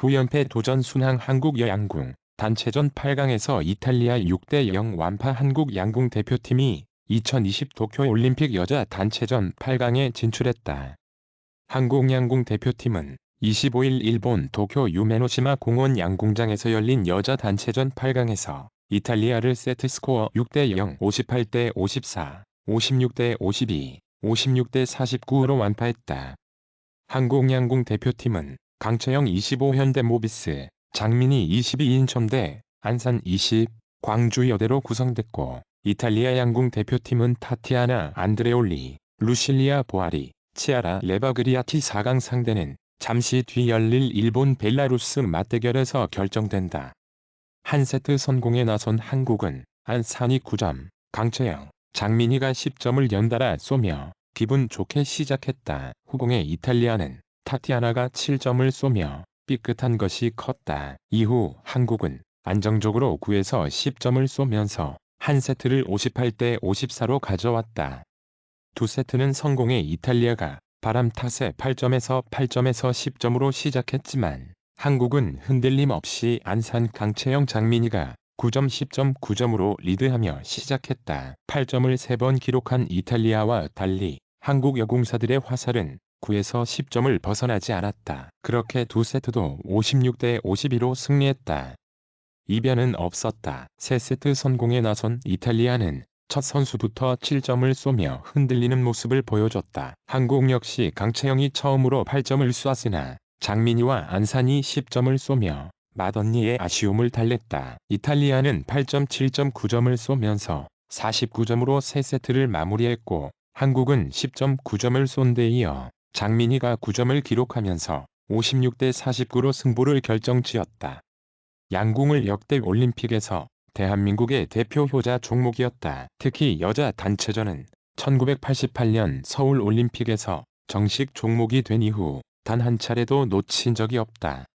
9연패 도전 순항 한국 여양궁 단체전 8강에서 이탈리아 6대 0 완파 한국 양궁 대표팀이 2020 도쿄올림픽 여자 단체전 8강에 진출했다. 한국 양궁 대표팀은 25일 일본 도쿄 유메노시마 공원 양궁장에서 열린 여자 단체전 8강에서 이탈리아를 세트스코어 6대0, 58대 54, 56대 52, 56대 49로 완파했다. 한국 양궁 대표팀은 강채영 25 현대모비스, 장민희 22 인천대, 안산 20, 광주 여대로 구성됐고 이탈리아 양궁 대표팀은 타티아나 안드레올리, 루실리아 보아리, 치아라 레바그리아티 4강 상대는 잠시 뒤 열릴 일본 벨라루스 맞대결에서 결정된다. 한 세트 성공에 나선 한국은 안산이 9점, 강채영, 장민희가 10점을 연달아 쏘며 기분 좋게 시작했다. 후공의 이탈리아는 타티아나가 7점을 쏘며 삐끗한 것이 컸다. 이후 한국은 안정적으로 9에서 10점을 쏘면서 한 세트를 58대 54로 가져왔다. 두 세트는 성공의 이탈리아가 바람 탓에 8점에서 8점에서 10점으로 시작했지만 한국은 흔들림 없이 안산 강채영 장민희가 9점 10점 9점으로 리드하며 시작했다. 8점을 3번 기록한 이탈리아와 달리 한국 여공사들의 화살은 9에서 10점을 벗어나지 않았다. 그렇게 두 세트도 56대 52로 승리했다. 이변은 없었다. 세 세트 성공에 나선 이탈리아는 첫 선수부터 7점을 쏘며 흔들리는 모습을 보여줬다. 한국 역시 강채영이 처음으로 8점을 쐈으나 장민희와 안산이 10점을 쏘며 맏언니의 아쉬움을 달랬다. 이탈리아는 8점 7점 9점을 쏘면서 49점으로 세 세트를 마무리했고 한국은 10점 9점을 쏜 데 이어 장민희가 9점을 기록하면서 56대 49로 승부를 결정지었다. 양궁을 역대 올림픽에서 대한민국의 대표 효자 종목이었다. 특히 여자 단체전은 1988년 서울 올림픽에서 정식 종목이 된 이후 단 한 차례도 놓친 적이 없다.